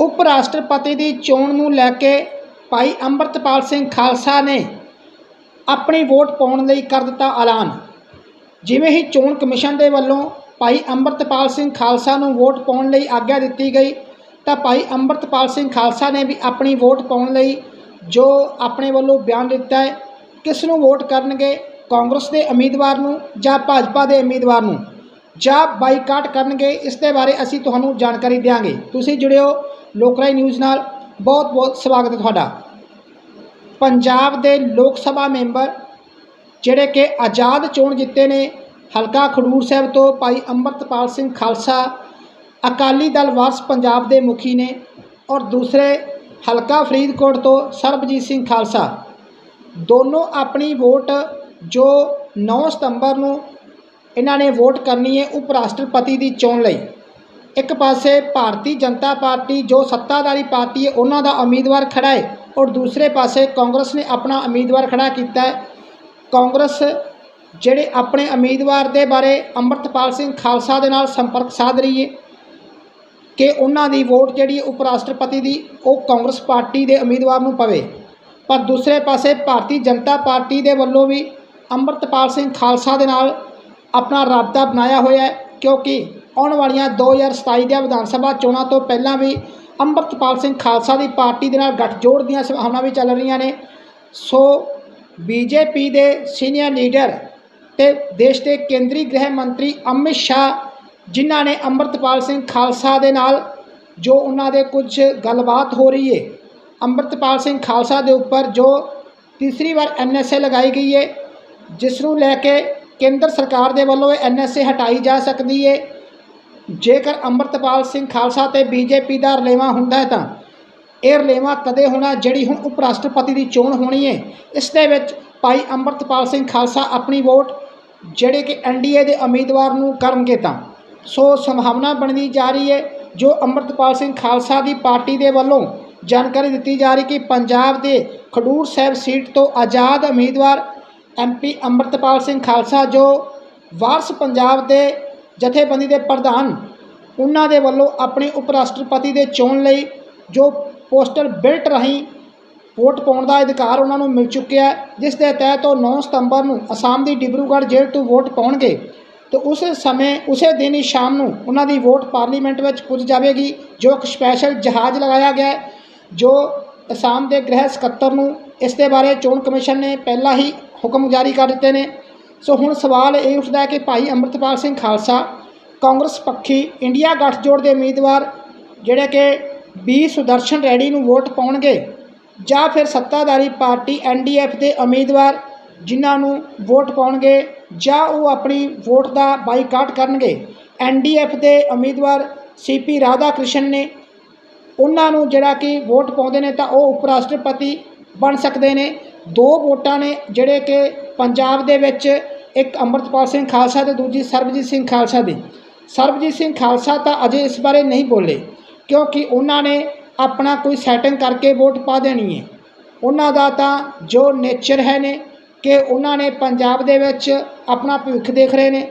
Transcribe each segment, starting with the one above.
ਉਪ ਰਾਸ਼ਟਰਪਤੀ ਦੀ ਚੋਣ ਨੂੰ ਲੈ ਕੇ ਭਾਈ ਅੰਮ੍ਰਿਤਪਾਲ ਸਿੰਘ ਖਾਲਸਾ ਨੇ ਆਪਣੀ ਵੋਟ ਪਾਉਣ ਲਈ ਕਰ ਦਿੱਤਾ ਐਲਾਨ। ਜਿਵੇਂ ਹੀ ਚੋਣ ਕਮਿਸ਼ਨ ਦੇ ਵੱਲੋਂ ਭਾਈ ਅੰਮ੍ਰਿਤਪਾਲ ਸਿੰਘ ਖਾਲਸਾ ਨੂੰ ਵੋਟ ਪਾਉਣ ਲਈ ਆਗਿਆ ਦਿੱਤੀ ਗਈ, ਤਾਂ ਭਾਈ ਅੰਮ੍ਰਿਤਪਾਲ ਸਿੰਘ ਖਾਲਸਾ ਨੇ ਵੀ ਆਪਣੀ ਵੋਟ ਪਾਉਣ ਲਈ ਜੋ ਆਪਣੇ ਵੱਲੋਂ ਬਿਆਨ ਦਿੱਤਾ ਹੈ, ਕਿਸ ਨੂੰ ਵੋਟ ਕਰਨਗੇ, ਕਾਂਗਰਸ ਦੇ ਉਮੀਦਵਾਰ ਨੂੰ ਜਾਂ ਭਾਜਪਾ ਦੇ ਉਮੀਦਵਾਰ ਨੂੰ? ਜਾਂ ਬਾਈਕਾਟ ਕਰਨਗੇ, ਇਸ ਦੇ ਬਾਰੇ ਅਸੀਂ ਤੁਹਾਨੂੰ ਜਾਣਕਾਰੀ ਦਿਆਂਗੇ। ਤੁਸੀਂ ਜੁੜਿਓ ਲੋਕਰਾਈ ਨਿਊਜ਼ ਨਾਲ ਬਹੁਤ ਬਹੁਤ ਸਵਾਗਤ ਹੈ ਤੁਹਾਡਾ। ਪੰਜਾਬ ਦੇ ਲੋਕ ਸਭਾ ਮੈਂਬਰ ਜਿਹੜੇ ਕਿ ਆਜ਼ਾਦ ਚੋਣ ਜਿੱਤੇ ਨੇ, ਹਲਕਾ ਖਡੂਰ ਸਾਹਿਬ ਤੋਂ ਭਾਈ ਅੰਮ੍ਰਿਤਪਾਲ ਸਿੰਘ ਖਾਲਸਾ, ਅਕਾਲੀ ਦਲ ਵਾਰਸ ਪੰਜਾਬ ਦੇ ਮੁਖੀ ਨੇ ਔਰ ਦੂਸਰੇ ਹਲਕਾ ਫਰੀਦਕੋਟ ਤੋਂ ਸਰਬਜੀਤ ਸਿੰਘ ਖਾਲਸਾ। ਦੋਨੋਂ ਆਪਣੀ ਵੋਟ ਜੋ 9 ਸਤੰਬਰ ਨੂੰ ਇਹਨਾਂ ਨੇ ਵੋਟ ਕਰਨੀ ਹੈ ਉਪ ਰਾਸ਼ਟਰਪਤੀ ਦੀ ਚੋਣ ਲਈ। ਇੱਕ ਪਾਸੇ ਭਾਰਤੀ ਜਨਤਾ ਪਾਰਟੀ ਜੋ ਸੱਤਾਧਾਰੀ ਪਾਰਟੀ ਹੈ, ਉਹਨਾਂ ਦਾ ਉਮੀਦਵਾਰ ਖੜਾ ਹੈ ਔਰ ਦੂਸਰੇ ਪਾਸੇ ਕਾਂਗਰਸ ਨੇ ਆਪਣਾ ਉਮੀਦਵਾਰ ਖੜਾ ਕੀਤਾ ਹੈ। ਕਾਂਗਰਸ ਜਿਹੜੇ ਆਪਣੇ ਉਮੀਦਵਾਰ ਦੇ ਬਾਰੇ ਅੰਮ੍ਰਿਤਪਾਲ ਸਿੰਘ ਖਾਲਸਾ ਦੇ ਨਾਲ ਸੰਪਰਕ ਸਾਧ ਰਹੀ ਹੈ ਕਿ ਉਹਨਾਂ ਦੀ ਵੋਟ ਜਿਹੜੀ ਉਪ ਰਾਸ਼ਟਰਪਤੀ ਦੀ, ਉਹ ਕਾਂਗਰਸ ਪਾਰਟੀ ਦੇ ਉਮੀਦਵਾਰ ਨੂੰ ਪਵੇ। ਪਰ ਦੂਸਰੇ ਪਾਸੇ ਭਾਰਤੀ ਜਨਤਾ ਪਾਰਟੀ ਦੇ ਵੱਲੋਂ ਵੀ ਅੰਮ੍ਰਿਤਪਾਲ ਸਿੰਘ ਖਾਲਸਾ ਦੇ ਨਾਲ ਆਪਣਾ ਰਾਬਤਾ ਬਣਾਇਆ ਹੋਇਆ ਹੈ ਕਿਉਂਕਿ ਆਉਣ ਵਾਲੀਆਂ 2027 ਦੀਆਂ ਵਿਧਾਨ ਸਭਾ ਚੋਣਾਂ ਤੋਂ ਪਹਿਲਾਂ ਵੀ ਅੰਮ੍ਰਿਤਪਾਲ ਸਿੰਘ ਖਾਲਸਾ ਦੀ ਪਾਰਟੀ ਦੇ ਨਾਲ ਗੱਠਜੋੜ ਦੀਆਂ ਸੰਭਾਵਨਾਵਾਂ ਵੀ ਚੱਲ ਰਹੀਆਂ ਨੇ। ਸੋ ਬੀਜੇਪੀ ਦੇ ਸੀਨੀਅਰ ਲੀਡਰ ਤੇ ਦੇਸ਼ ਦੇ ਕੇਂਦਰੀ ਗ੍ਰਹਿ ਮੰਤਰੀ ਅਮਿਤ ਸ਼ਾਹ ਜਿਨ੍ਹਾਂ ਨੇ ਅੰਮ੍ਰਿਤਪਾਲ ਸਿੰਘ ਖਾਲਸਾ ਦੇ ਨਾਲ ਜੋ ਉਹਨਾਂ ਦੇ ਕੁਝ ਗੱਲਬਾਤ ਹੋ ਰਹੀ ਹੈ ਅੰਮ੍ਰਿਤਪਾਲ ਸਿੰਘ ਖਾਲਸਾ ਦੇ ਉੱਪਰ ਜੋ ਤੀਸਰੀ ਵਾਰ ਐਨਐਸਏ ਲਗਾਈ ਗਈ ਹੈ ਜਿਸ ਨੂੰ ਲੈ ਕੇ ਕੇਂਦਰ ਸਰਕਾਰ ਦੇ ਵੱਲੋਂ ਇਹ ਐਨਐਸਏ ਹਟਾਈ ਜਾ ਸਕਦੀ ਹੈ ਜੇਕਰ ਅੰਮ੍ਰਿਤਪਾਲ ਸਿੰਘ ਖਾਲਸਾ ਤੇ ਬੀਜੇਪੀ ਦਾ ਰਲੇਵਾਂ ਹੁੰਦਾ ਹੈ ਤਾਂ ਇਹ ਰਲੇਵਾਂ ਤਦੇ ਹੋਣਾ ਜਿਹੜੀ ਹੁਣ ਉਪ ਰਾਸ਼ਟਰਪਤੀ ਦੀ ਚੋਣ ਹੋਣੀ ਹੈ ਇਸ ਦੇ ਵਿੱਚ ਭਾਈ ਅੰਮ੍ਰਿਤਪਾਲ ਸਿੰਘ ਖਾਲਸਾ ਆਪਣੀ ਵੋਟ, ਜਿਹੜੇ ਕਿ ਐਨਡੀਏ ਦੇ ਉਮੀਦਵਾਰ ਨੂੰ ਕਰਨਗੇ ਤਾਂ। ਸੋ ਸੰਭਾਵਨਾ ਬਣਦੀ ਜਾ ਰਹੀ ਹੈ ਜੋ ਅੰਮ੍ਰਿਤਪਾਲ ਸਿੰਘ ਖਾਲਸਾ ਦੀ ਪਾਰਟੀ ਦੇ ਵੱਲੋਂ ਜਾਣਕਾਰੀ ਦਿੱਤੀ ਜਾ ਰਹੀ ਕਿ ਪੰਜਾਬ ਦੇ ਖਡੂਰ ਸਾਹਿਬ ਸੀਟ ਤੋਂ ਆਜ਼ਾਦ ਉਮੀਦਵਾਰ ਐਮਪੀ ਅੰਮ੍ਰਿਤਪਾਲ ਸਿੰਘ ਖਾਲਸਾ, ਜੋ ਵਾਰਸ ਪੰਜਾਬ ਦੇ ਜਥੇਬੰਦੀ ਦੇ ਪ੍ਰਧਾਨ, ਉਹਨਾਂ ਦੇ ਵੱਲੋਂ ਆਪਣੇ ਉਪ ਰਾਸ਼ਟਰਪਤੀ ਦੇ ਚੋਣ ਲਈ ਜੋ ਪੋਸਟਲ ਬਿਲਟ ਰਾਹੀਂ ਵੋਟ ਪਾਉਣ ਦਾ ਅਧਿਕਾਰ ਉਹਨਾਂ ਨੂੰ ਮਿਲ ਚੁੱਕਿਆ ਜਿਸ ਦੇ ਤਹਿਤ ਉਹ 9 ਸਤੰਬਰ ਨੂੰ ਅਸਾਮ ਦੀ ਡਿਬਰੂਗੜ੍ਹ ਜੇਲ੍ਹ ਤੋਂ ਵੋਟ ਪਾਉਣਗੇ। ਤੇ ਉਸ ਸਮੇਂ, ਉਸੇ ਦਿਨ ਹੀ ਸ਼ਾਮ ਨੂੰ ਉਹਨਾਂ ਦੀ ਵੋਟ ਪਾਰਲੀਮੈਂਟ ਵਿੱਚ ਪੁੱਜ ਜਾਵੇਗੀ, ਜੋ ਇੱਕ ਸਪੈਸ਼ਲ ਜਹਾਜ਼ ਲਗਾਇਆ ਗਿਆ ਜੋ ਅਸਾਮ ਦੇ ਗ੍ਰਹਿ ਸਕੱਤਰ ਨੂੰ ਇਸ ਦੇ ਬਾਰੇ ਚੋਣ ਕਮਿਸ਼ਨ ਨੇ ਪਹਿਲਾਂ ਹੀ ਹੁਕਮ ਜਾਰੀ ਕਰ ਦਿੱਤੇ ਨੇ। ਸੋ ਹੁਣ ਸਵਾਲ ਇਹ ਉੱਠਦਾ ਹੈ ਕਿ ਭਾਈ ਅੰਮ੍ਰਿਤਪਾਲ ਸਿੰਘ ਖਾਲਸਾ ਕਾਂਗਰਸ ਪੱਖੀ ਇੰਡੀਆ ਗੱਠਜੋੜ ਦੇ ਉਮੀਦਵਾਰ ਜਿਹੜੇ ਕਿ ਬੀ ਸੁਦਰਸ਼ਨ ਰੈਡੀ ਨੂੰ ਵੋਟ ਪਾਉਣਗੇ ਜਾਂ ਫਿਰ ਸੱਤਾਧਾਰੀ ਪਾਰਟੀ ਐਨਡੀਐਫ ਦੇ ਉਮੀਦਵਾਰ ਜਿਨ੍ਹਾਂ ਨੂੰ ਵੋਟ ਪਾਉਣਗੇ ਜਾਂ ਉਹ ਆਪਣੀ ਵੋਟ ਦਾ ਬਾਈਕਾਟ ਕਰਨਗੇ। ਐਨਡੀਐਫ ਦੇ ਉਮੀਦਵਾਰ ਸੀਪੀ ਰਾਧਾ ਕ੍ਰਿਸ਼ਨ ਨੇ ਉਹਨਾਂ ਨੂੰ ਜਿਹੜਾ ਕਿ ਵੋਟ ਪਾਉਂਦੇ ਨੇ ਤਾਂ ਉਹ ਉਪ ਰਾਸ਼ਟਰਪਤੀ ਬਣ ਸਕਦੇ ਨੇ। ਦੋ ਵੋਟਾਂ ਨੇ ਜਿਹੜੇ ਕਿ ਪੰਜਾਬ ਦੇ ਵਿੱਚ ਇੱਕ ਅੰਮ੍ਰਿਤਪਾਲ ਸਿੰਘ ਖਾਲਸਾ ਤੇ ਦੂਜੀ ਸਰਬਜੀਤ ਸਿੰਘ ਖਾਲਸਾ ਦੀ। ਸਰਬਜੀਤ ਸਿੰਘ ਖਾਲਸਾ ਤਾਂ ਅਜੇ ਇਸ ਬਾਰੇ ਨਹੀਂ ਬੋਲੇ, ਕਿਉਂਕਿ ਉਹਨਾਂ ਨੇ ਆਪਣਾ ਕੋਈ ਸੈਟਿੰਗ ਕਰਕੇ ਵੋਟ ਪਾ ਦੇਣੀ ਹੈ। ਉਹਨਾਂ ਦਾ ਤਾਂ ਜੋ ਨੇਚਰ ਹੈ ਨੇ ਕਿ ਉਹਨਾਂ ਨੇ ਪੰਜਾਬ ਦੇ ਵਿੱਚ ਆਪਣਾ ਭਵਿੱਖ ਦੇਖ ਰਹੇ ਨੇ।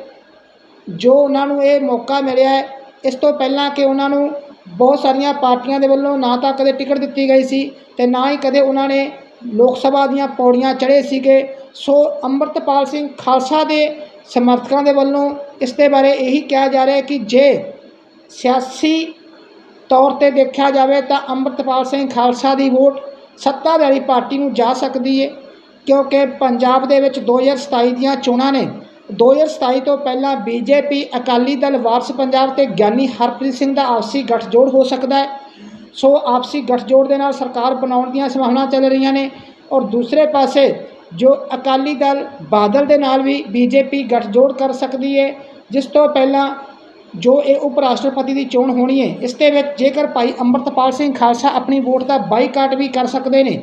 ਜੋ ਉਹਨਾਂ ਨੂੰ ਇਹ ਮੌਕਾ ਮਿਲਿਆ ਹੈ, ਇਸ ਤੋਂ ਪਹਿਲਾਂ ਕਿ ਉਹਨਾਂ ਨੂੰ ਬਹੁਤ ਸਾਰੀਆਂ ਪਾਰਟੀਆਂ ਦੇ ਵੱਲੋਂ ਨਾ ਤਾਂ ਕਦੇ ਟਿਕਟ ਦਿੱਤੀ ਗਈ ਸੀ ਤੇ ਨਾ ਹੀ ਕਦੇ ਉਹਨਾਂ ਨੇ ਲੋਕ ਸਭਾ ਦੀਆਂ ਪੌੜੀਆਂ ਚੜ੍ਹੇ ਸੀਗੇ। ਸੋ ਅੰਮ੍ਰਿਤਪਾਲ ਸਿੰਘ ਖਾਲਸਾ ਦੇ ਸਮਰਥਕਾਂ ਦੇ ਵੱਲੋਂ ਇਸ ਦੇ ਬਾਰੇ ਇਹੀ ਕਿਹਾ ਜਾ ਰਿਹਾ ਹੈ ਕਿ ਜੇ ਸਿਆਸੀ ਤੌਰ ਤੇ ਦੇਖਿਆ ਜਾਵੇ ਤਾਂ ਅੰਮ੍ਰਿਤਪਾਲ ਸਿੰਘ ਖਾਲਸਾ ਦੀ ਵੋਟ ਸੱਤਾਧਾਰੀ ਪਾਰਟੀ ਨੂੰ ਜਾ ਸਕਦੀ ਹੈ ਕਿਉਂਕਿ ਪੰਜਾਬ ਦੇ ਵਿੱਚ 2027 ਦੀਆਂ ਚੋਣਾਂ ਨੇ। 2027 ਤੋਂ ਪਹਿਲਾਂ ਬੀਜੇਪੀ ਅਕਾਲੀ ਦਲ ਵਾਰਸ ਪੰਜਾਬ ਤੇ ਗਿਆਨੀ ਹਰਪ੍ਰੀਤ ਸਿੰਘ ਦਾ ਆਪਸੀ ਗੱਠਜੋੜ ਹੋ ਸਕਦਾ ਹੈ। ਸੋ ਆਪਸੀ ਗੱਠਜੋੜ ਦੇ ਨਾਲ ਸਰਕਾਰ ਬਣਾਉਣ ਦੀਆਂ ਸੰਭਾਵਨਾ ਚੱਲ ਰਹੀਆਂ ਨੇ ਔਰ ਦੂਸਰੇ ਪਾਸੇ ਜੋ ਅਕਾਲੀ ਦਲ ਬਾਦਲ ਦੇ ਨਾਲ ਵੀ ਬੀਜੇਪੀ ਗੱਠਜੋੜ ਕਰ ਸਕਦੀ ਹੈ ਜਿਸ ਤੋਂ ਪਹਿਲਾਂ ਜੋ ਇਹ ਉਪ ਰਾਸ਼ਟਰਪਤੀ ਦੀ ਚੋਣ ਹੋਣੀ ਹੈ ਇਸ ਦੇ ਵਿੱਚ ਜੇਕਰ ਭਾਈ ਅੰਮ੍ਰਿਤਪਾਲ ਸਿੰਘ ਖਾਲਸਾ ਆਪਣੀ ਵੋਟ ਦਾ ਬਾਈਕਾਟ ਵੀ ਕਰ ਸਕਦੇ ਨੇ,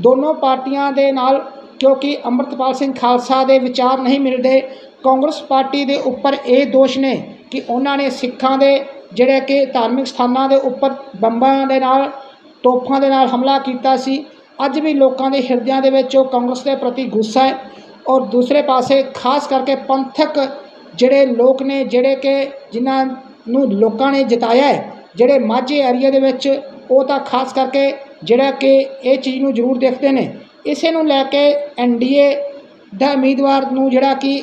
ਦੋਨੋਂ ਪਾਰਟੀਆਂ ਦੇ ਨਾਲ ਕਿਉਂਕਿ ਅੰਮ੍ਰਿਤਪਾਲ ਸਿੰਘ ਖਾਲਸਾ ਦੇ ਵਿਚਾਰ ਨਹੀਂ ਮਿਲਦੇ, ਕਾਂਗਰਸ ਪਾਰਟੀ ਦੇ ਉੱਪਰ ਇਹ ਦੋਸ਼ ਨੇ ਕਿ ਉਹਨਾਂ ਨੇ ਸਿੱਖਾਂ ਦੇ ਜਿਹੜੇ ਕਿ ਧਾਰਮਿਕ ਸਥਾਨਾਂ ਦੇ ਉੱਪਰ ਬੰਬਾਂ ਦੇ ਨਾਲ, ਤੋਪਾਂ ਦੇ ਨਾਲ ਹਮਲਾ ਕੀਤਾ ਸੀ ਅੱਜ ਵੀ ਲੋਕਾਂ ਦੇ ਹਿਰਦਿਆਂ ਦੇ ਵਿੱਚ ਉਹ ਕਾਂਗਰਸ ਦੇ ਪ੍ਰਤੀ ਗੁੱਸਾ ਹੈ ਔਰ ਦੂਸਰੇ ਪਾਸੇ ਖਾਸ ਕਰਕੇ ਪੰਥਕ ਜਿਹੜੇ ਲੋਕ ਨੇ, ਜਿਹੜੇ ਕਿ ਜਿਨ੍ਹਾਂ ਨੂੰ ਲੋਕਾਂ ਨੇ ਜਿਤਾਇਆ ਹੈ, ਜਿਹੜੇ ਮਾਝੇ ਏਰੀਆ ਦੇ ਵਿੱਚ ਉਹ ਤਾਂ ਖਾਸ ਕਰਕੇ ਜਿਹੜਾ ਕਿ ਇਹ ਚੀਜ਼ ਨੂੰ ਜ਼ਰੂਰ ਦੇਖਦੇ ਨੇ। ਇਸੇ ਨੂੰ ਲੈ ਕੇ ਐਨਡੀਏ ਦਾ ਉਮੀਦਵਾਰ ਨੂੰ ਜਿਹੜਾ ਕਿ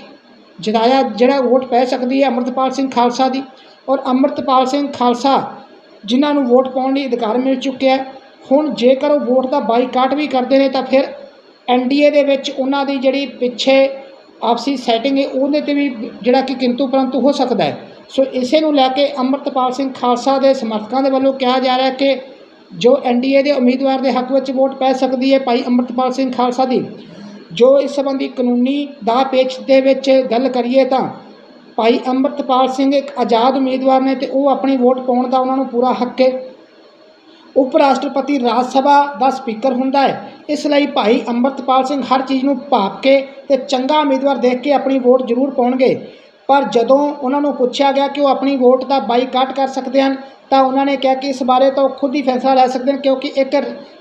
ਜਿਤਾਇਆ, ਜਿਹੜਾ ਵੋਟ ਪੈ ਸਕਦੀ ਹੈ ਅੰਮ੍ਰਿਤਪਾਲ ਸਿੰਘ ਖਾਲਸਾ ਦੀ ਔਰ ਅੰਮ੍ਰਿਤਪਾਲ ਸਿੰਘ ਖਾਲਸਾ ਜਿਨ੍ਹਾਂ ਨੂੰ ਵੋਟ ਪਾਉਣ ਲਈ ਅਧਿਕਾਰ ਮਿਲ ਚੁੱਕਿਆ ਹੈ। ਹੁਣ ਜੇਕਰ ਉਹ ਵੋਟ ਦਾ ਬਾਈਕਾਟ ਵੀ ਕਰਦੇ ਨੇ ਤਾਂ ਫਿਰ ਐਨਡੀਏ ਦੇ ਵਿੱਚ ਉਹਨਾਂ ਦੀ ਜਿਹੜੀ ਪਿੱਛੇ ਆਪਸੀ ਸੈਟਿੰਗ ਹੈ, ਉਹਦੇ ਤੇ ਵੀ ਜਿਹੜਾ ਕਿ ਕਿੰਤੂ ਪਰੰਤੂ ਹੋ ਸਕਦਾ ਹੈ। ਸੋ ਇਸੇ ਨੂੰ ਲੈ ਕੇ ਅੰਮ੍ਰਿਤਪਾਲ ਸਿੰਘ ਖਾਲਸਾ ਦੇ ਸਮਰਥਕਾਂ ਦੇ ਵੱਲੋਂ ਕਿਹਾ ਜਾ ਰਿਹਾ ਕਿ ਜੋ ਐਨਡੀਏ ਦੇ ਉਮੀਦਵਾਰ ਦੇ ਹੱਕ ਵਿੱਚ ਵੋਟ ਪੈ ਸਕਦੀ ਹੈ ਭਾਈ ਅੰਮ੍ਰਿਤਪਾਲ ਸਿੰਘ ਖਾਲਸਾ ਦੀ। ਜੋ ਇਸ ਸੰਬੰਧੀ ਕਾਨੂੰਨੀ ਦਾ ਪੇਚ ਦੇ ਵਿੱਚ ਗੱਲ ਕਰੀਏ ਤਾਂ ਭਾਈ ਅੰਮ੍ਰਿਤਪਾਲ ਸਿੰਘ ਇੱਕ ਆਜ਼ਾਦ ਉਮੀਦਵਾਰ ਨੇ ਤੇ ਉਹ ਆਪਣੀ ਵੋਟ ਪਾਉਣ ਦਾ ਉਹਨਾਂ ਨੂੰ ਪੂਰਾ ਹੱਕ ਹੈ। ਉਪ ਰਾਸ਼ਟਰਪਤੀ ਰਾਜ ਸਭਾ ਦਾ ਸਪੀਕਰ ਹੁੰਦਾ ਹੈ। ਇਸ ਲਈ ਭਾਈ ਅੰਮ੍ਰਿਤਪਾਲ ਸਿੰਘ ਹਰ ਚੀਜ਼ ਨੂੰ ਭਾਪ ਕੇ ਤੇ ਚੰਗਾ ਉਮੀਦਵਾਰ ਦੇਖ ਕੇ ਆਪਣੀ ਵੋਟ ਜ਼ਰੂਰ ਪਾਉਣਗੇ। ਪਰ ਜਦੋਂ ਉਹਨਾਂ ਨੂੰ ਪੁੱਛਿਆ ਗਿਆ ਕਿ ਉਹ ਆਪਣੀ ਵੋਟ ਦਾ ਬਾਈਕਾਟ ਕਰ ਸਕਦੇ ਹਨ, ਤਾਂ ਉਹਨਾਂ ਨੇ ਕਿਹਾ ਕਿ ਇਸ ਬਾਰੇ ਤਾਂ ਉਹ ਖੁਦ ਹੀ ਫੈਸਲਾ ਲੈ ਸਕਦੇ ਹਨ, ਕਿਉਂਕਿ ਇੱਕ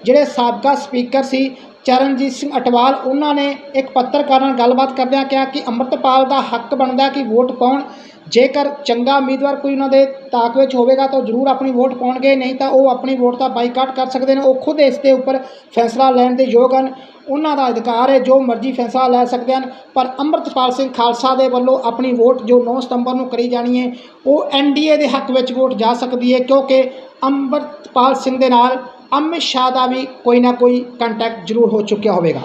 ਜਿਹੜੇ ਸਾਬਕਾ ਸਪੀਕਰ ਸੀ ਚਰਨਜੀਤ ਸਿੰਘ ਅਟਵਾਲ, ਉਹਨਾਂ ਨੇ ਇੱਕ ਪੱਤਰਕਾਰ ਨਾਲ ਗੱਲਬਾਤ ਕਰਦਿਆਂ ਕਿਹਾ ਕਿ ਅੰਮ੍ਰਿਤਪਾਲ ਦਾ ਹੱਕ ਬਣਦਾ ਕਿ ਵੋਟ ਪਾਉਣ। ਜੇਕਰ ਚੰਗਾ ਉਮੀਦਵਾਰ ਕੋਈ ਉਹਨਾਂ ਦੇ ਤਾਕ ਵਿੱਚ ਹੋਵੇਗਾ ਤਾਂ ਉਹ ਜ਼ਰੂਰ ਆਪਣੀ ਵੋਟ ਪਾਉਣਗੇ, ਨਹੀਂ ਤਾਂ ਉਹ ਆਪਣੀ ਵੋਟ ਦਾ ਬਾਈਕਾਟ ਕਰ ਸਕਦੇ ਨੇ। ਉਹ ਖੁਦ ਇਸ ਦੇ ਉੱਪਰ ਫੈਸਲਾ ਲੈਣ ਦੇ ਯੋਗ ਹਨ। ਉਹਨਾਂ ਦਾ ਅਧਿਕਾਰ ਹੈ, ਜੋ ਮਰਜ਼ੀ ਫੈਸਲਾ ਲੈ ਸਕਦੇ ਹਨ, ਪਰ ਅੰਮ੍ਰਿਤਪਾਲ ਸਿੰਘ ਖਾਲਸਾ ਦੇ ਵੱਲੋਂ ਆਪਣੀ ਵੋਟ ਜੋ 9 ਸਤੰਬਰ ਨੂੰ ਕਰੀ ਜਾਣੀ ਹੈ, ਉਹ ਐਨਡੀਏ ਦੇ ਹੱਕ ਵਿੱਚ ਵੋਟ ਜਾ ਸਕਦੀ ਹੈ, ਕਿਉਂਕਿ ਅੰਮ੍ਰਿਤਪਾਲ ਸਿੰਘ ਦੇ ਨਾਲ ਅਮਿਤ ਸ਼ਾਹ ਦਾ ਵੀ ਕੋਈ ਨਾ ਕੋਈ ਕੰਟੈਕਟ ਜ਼ਰੂਰ ਹੋ ਚੁੱਕਿਆ ਹੋਵੇਗਾ